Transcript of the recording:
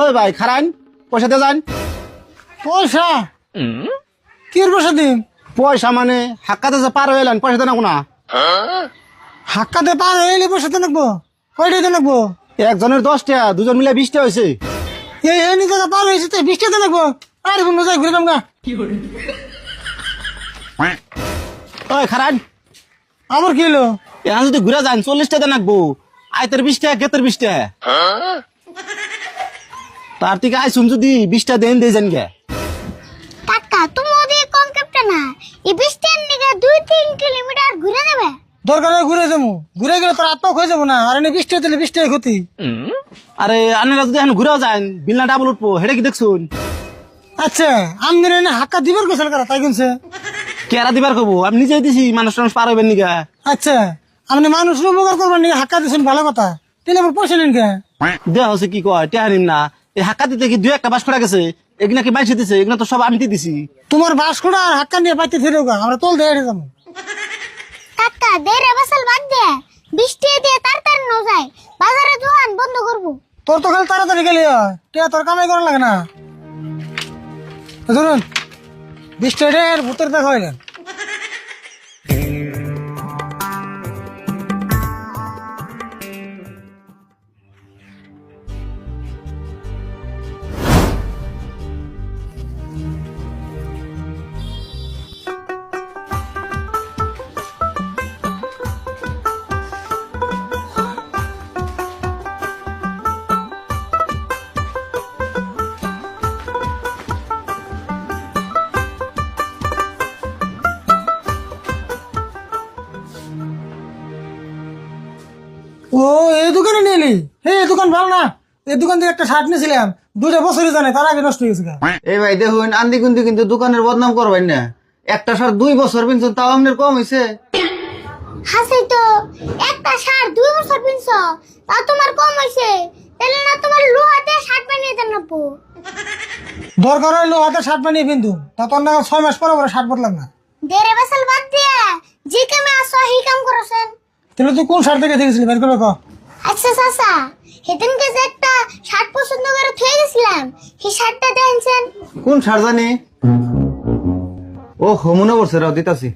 ওই ভাই, খারান পয়সা দিয়ে যান। পয়সা? কি পয়সা দিন পয়সা মানে হাক্কাতে যে পার এলেন পয়সা দেন না। হাক্কাতে পার এলে পয়সা তো লাগবো কয়টা দিন লাগবো একজনের দশটা, দুজন মিলে বিশটা হয়েছে এই এনি জায়গা পার হয়েছে তো বিশটা দিন লাগবো আরে বন্ধু, যাই, ঘুরে গা ওই আবার কি হলো এখন যদি ঘুরে যান চল্লিশটা দেন রাখব আয়তের বিশটা গেতের বিশটা। তার থেকে আইসুন যদি বিশটা দেন দিয়ে যান গে। কাকা তুমি ওদিকে কম ক্যাপ্টেন না। এই বৃষ্টির নিকে দুই তিন কিলোমিটার ঘুরে যাবে। দরকার হলে ঘুরে যাব। ঘুরে গেলে তোর আত্মা হয়ে যাব না। আর এনে বৃষ্টি দিলে বৃষ্টি ক্ষতি। আরে আপনারা যদি এখন ঘুরেও যান বিলনা ডাবল উঠবো। হেটা কি দেখছুন? আচ্ছা আমদের এনে হাক্কা দিবার গোসল করা? তাই কিনছে কেরা দিবার কবো আমি নিজেই দিছি মানুষ টানুষ পার হইবেন নিগা। আচ্ছা আপনি মানুষের উপকার করবেন নাকি হাক্কা দিচ্ছেন ভালো কথা। তাহলে আবার পয়সা নিন কে দেয়া হচ্ছে কি কয়? টেহা নিম না। এই হাক্কা দিতে কি দুই একটা বাস করা গেছে? এগুলা কি বাইছে দিছে? এগুলা তো সব আমি দিয়ে দিছি। তোমার বাস খোড়া আর হাক্কা নিয়ে পাইতে ফিরে গা আমরা তোল দিয়ে যাব। কাকা দেড় বছর বাদ দে। বৃষ্টি দিয়ে তাড়াতাড়ি ন যায়। বাজারে দোকান বন্ধ করব। তোর তো খালি তাড়াতাড়ি গেলি হয়। কে তোর কামাই করা লাগে না? ধরুন বৃষ্টি এর ভূতের দেখা হইলেন ও এই দোকানে নিয়ে এলি হে এই দোকান ভালো না। এই দোকান থেকে একটা শার্ট নিয়েছিলাম। দুটা বছরই জানে তার আগে নষ্ট হয়ে গেছে এই ভাই দেখুন আন্দি কুন্দি কিন্তু দোকানের বদনাম করবেন না। একটা সার দুই বছর পিনছেন তাও আপনার কম হয়েছে হাসি তো। একটা শার্ট দুই বছর পিনছ তা তোমার কম হয়েছে তাহলে না তোমার লোহাতে শার্ট বানিয়ে দেন দরকার হইল হাতে শার্ট বানিয়ে বিন্দু। তা তোর না ছয় মাস পরে পরে শার্ট বদলাম না। দেড় বছর বাদ দিয়ে যে কামে আসো সেই কাম তাহলে তুই কোন শার্ট থেকে দেখেছিলি বের করে আচ্ছা চাচা সেদিনকে যে একটা শার্ট পছন্দ করে থুয়ে গেছিলাম। সেই শার্টটা দেখছেন কোন শার্ট জানি? ও হোমনে বলছে রাও দিতাছি।